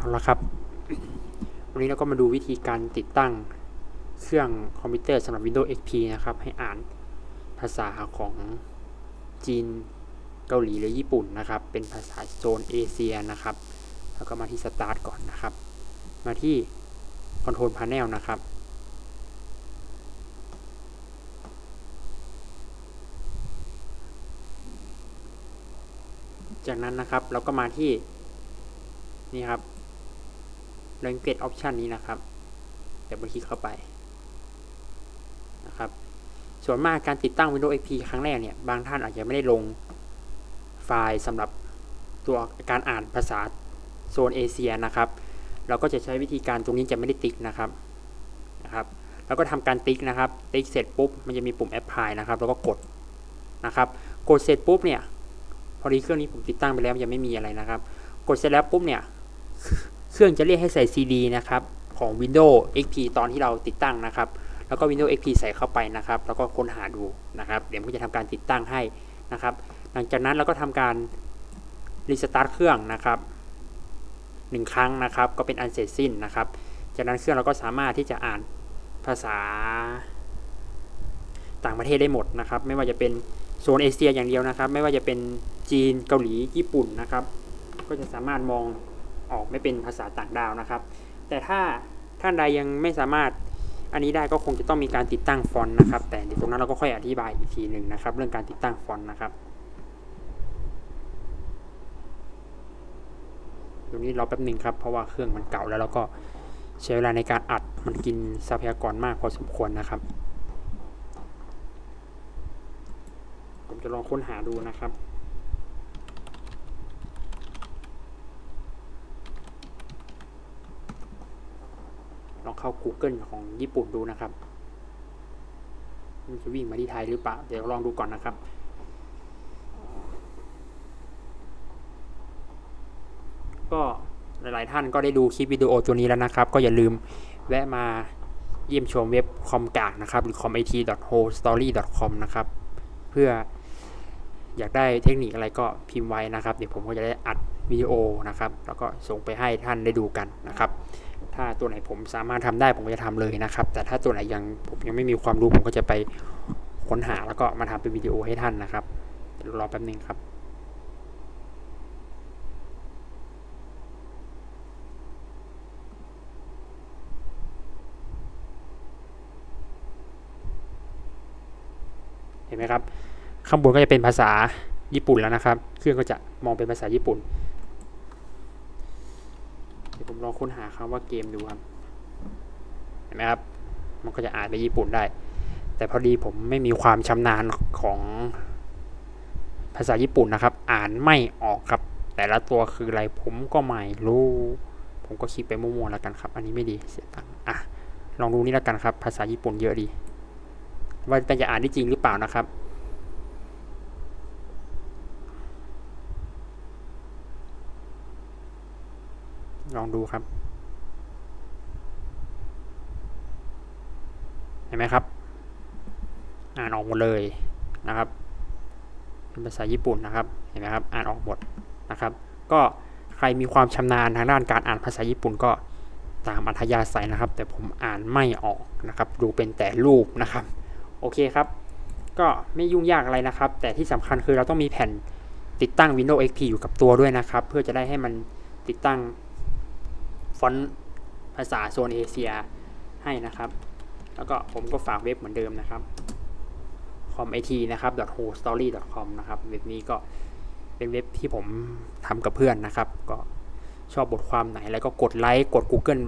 เอาละครับ วันนี้เราก็มาดูวิธีการติดตั้งเครื่องคอมพิวเตอร์สำหรับ Windows XP นะครับ ให้อ่านภาษาของจีนเกาหลีหรือญี่ปุ่นนะครับ เป็นภาษาโซนเอเชียนะครับ แล้วก็มาที่ Start ก่อนนะครับ มาที่ Control Panel นะครับจากนั้นนะครับเราก็มาที่นี่ครับ Language Option นี้นะครับเดี๋ยวบัคลิกเข้าไปนะครับส่วนมากการติดตั้ง Windows XP ครั้งแรกเนี่ย บางท่านอาจจะไม่ได้ลงไฟล์สำหรับตัวการอ่านภาษาโซนเอเชียนะครับ เราก็จะใช้วิธีการตรงนี้จะไม่ได้ติ๊กนะครับนะครับ แล้วก็ทำการติ๊กนะครับ ติ๊กเสร็จปุ๊บ มันจะมีปุ่ม Apply นะครับ แล้วก็กดนะครับ กดเสร็จปุ๊บเนี่ย พอดีเครื่องนี้ผมติดตั้งไปแล้วยังไม่มีอะไรนะครับ กดเสร็จแล้วปุ๊บเนี่ย รื่องจะเรียกให้ใส่ CD นะครับของ Windows XP ตอนที่เราติดตั้งนะครับ แล้วก็ Windows XP ใส่เข้าไปนะครับ แล้วก็ค้นหาดูนะครับ เดี๋ยวมันจะทำการติดตั้งให้นะครับ หลังจากนั้นเราก็ทำการรีสตาร์ทเครื่องนะครับหนึ่งครั้งนะครับ ก็เป็นอันเสร็จสิ้นนะครับ จากนั้นเครื่องเราก็สามารถที่จะอ่านภาษาต่างประเทศได้หมดนะครับ ไม่ว่าจะเป็นโซนเอเชียอย่างเดียวนะครับ ไม่ว่าจะเป็นจีนเกาหลีญี่ปุ่นนะครับ ก็จะสามารถมอง ออกไม่เป็นภาษาต่างดาวนะครับ แต่ถ้าท่านใดยังไม่สามารถอันนี้ได้ก็คงจะต้องมีการติดตั้งฟอนต์นะครับ แต่เดี๋ยวตรงนั้นเราก็ค่อยอธิบายอีกทีหนึ่งนะครับ เรื่องการติดตั้งฟอนต์นะครับตรงนี้รอแป๊บหนึ่งครับเพราะว่าเครื่องมันเก่าแล้วแล้วก็ใช้เวลาในการอัดมันกินทรัพยากรมากพอสมควรนะครับ ผมจะลองค้นหาดูนะครับ ลอง เข้า Google ของญี่ปุ่นดูนะครับมันจะวิ่งมาที่ไทยหรือเปล่า เดี๋ยวลองดูก่อนนะครับ ก็หลาย ๆ ท่านก็ได้ดูคลิปวิดีโอตัวนี้แล้วนะครับ ก็อย่าลืมแวะมาเยี่ยมชมเว็บคอมกากนะครับ หรือ c o m i t h o l e s t o r y c o m นะครับ เพื่ออยากได้เทคนิคอะไรก็พิมพ์ไว้นะครับ เดี๋ยวผมก็จะได้อัดวิดีโอนะครับ แล้วก็ส่งไปให้ท่านได้ดูกันนะครับ ถ้าตัวไหนผมสามารถทำได้ผมก็จะทำเลยนะครับ แต่ถ้าตัวไหนยังผมยังไม่มีความรู้ผมก็จะไปค้นหาแล้วก็มาทำเป็นวิดีโอให้ท่านนะครับรอแป๊บนึงครับเห็นไหมครับ ข้างบนก็จะเป็นภาษาญี่ปุ่นแล้วนะครับ เครื่องก็จะมองเป็นภาษาญี่ปุ่น ลองค้นหาคำว่าเกมดูครับเห็นไหมครับ มันก็จะอ่านไปญี่ปุ่นได้ แต่พอดีผมไม่มีความชำนาญของภาษาญี่ปุ่นนะครับ อ่านไม่ออกครับ แต่ละตัวคืออะไรผมก็ไม่รู้ ผมก็คลิกไปมั่วๆแล้วกันครับ อันนี้ไม่ดีเสียตังค์อะลองดูนี่แล้วกันครับ ภาษาญี่ปุ่นเยอะดี ว่ามันจะอ่านได้จริงหรือเปล่านะครับ ลองดูครับ เห็นไหมครับ อ่านออกหมดเลยนะครับเป็นภาษาญี่ปุ่นนะครับ เห็นไหมครับ อ่านออกหมดนะครับ ก็ใครมีความชำนาญทางด้านการอ่านภาษาญี่ปุ่นก็ตามอัธยาศัยนะครับ แต่ผมอ่านไม่ออกนะครับ ดูเป็นแต่รูปนะครับ โอเคครับ ก็ไม่ยุ่งยากอะไรนะครับ แต่ที่สำคัญคือเราต้องมีแผ่นติดตั้ง Windows XP อยู่กับตัวด้วยนะครับ เพื่อจะได้ให้มันติดตั้ง ฟอนต์ภาษาโซนเอเชียให้นะครับ แล้วก็ผมก็ฝากเว็บเหมือนเดิมนะครับ com.it นะครับ h o s t o r y com นะครับ เว็บนี้ก็เป็นเว็บที่ผมทำกับเพื่อนนะครับ ก็ชอบบทความไหนแล้วก็กดไลค์กด Google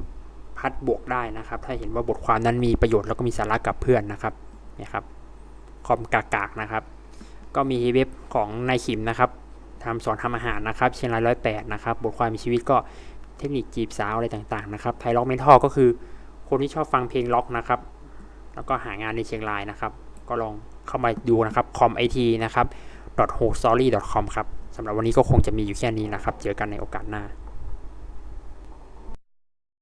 พัดบวกได้นะครับ ถ้าเห็นว่าบทความนั้นมีประโยชน์แล้วก็มีสาระกับเพื่อนนะครับเนี่ยครับคอมกากๆนะครับ ก็มีเว็บของนายขิมนะครับทำสอนทำอาหารนะครับ เชียงรายร้อยแปดนะครับ บทความมีชีวิตก็ ทคนิคจีบสาวอะไรต่างๆนะครับไทยล็อกเมทัลก็คือคนที่ชอบฟังเพลงล็อกนะครับ แล้วก็หางานในเชียงรายนะครับ ก็ลองเข้ามาดูนะครับ com.it นะครับ h o s t o r y com ครับสำหรับวันนี้ก็คงจะมีอยู่แค่นี้นะครับ เจอกันในโอกาสหน้า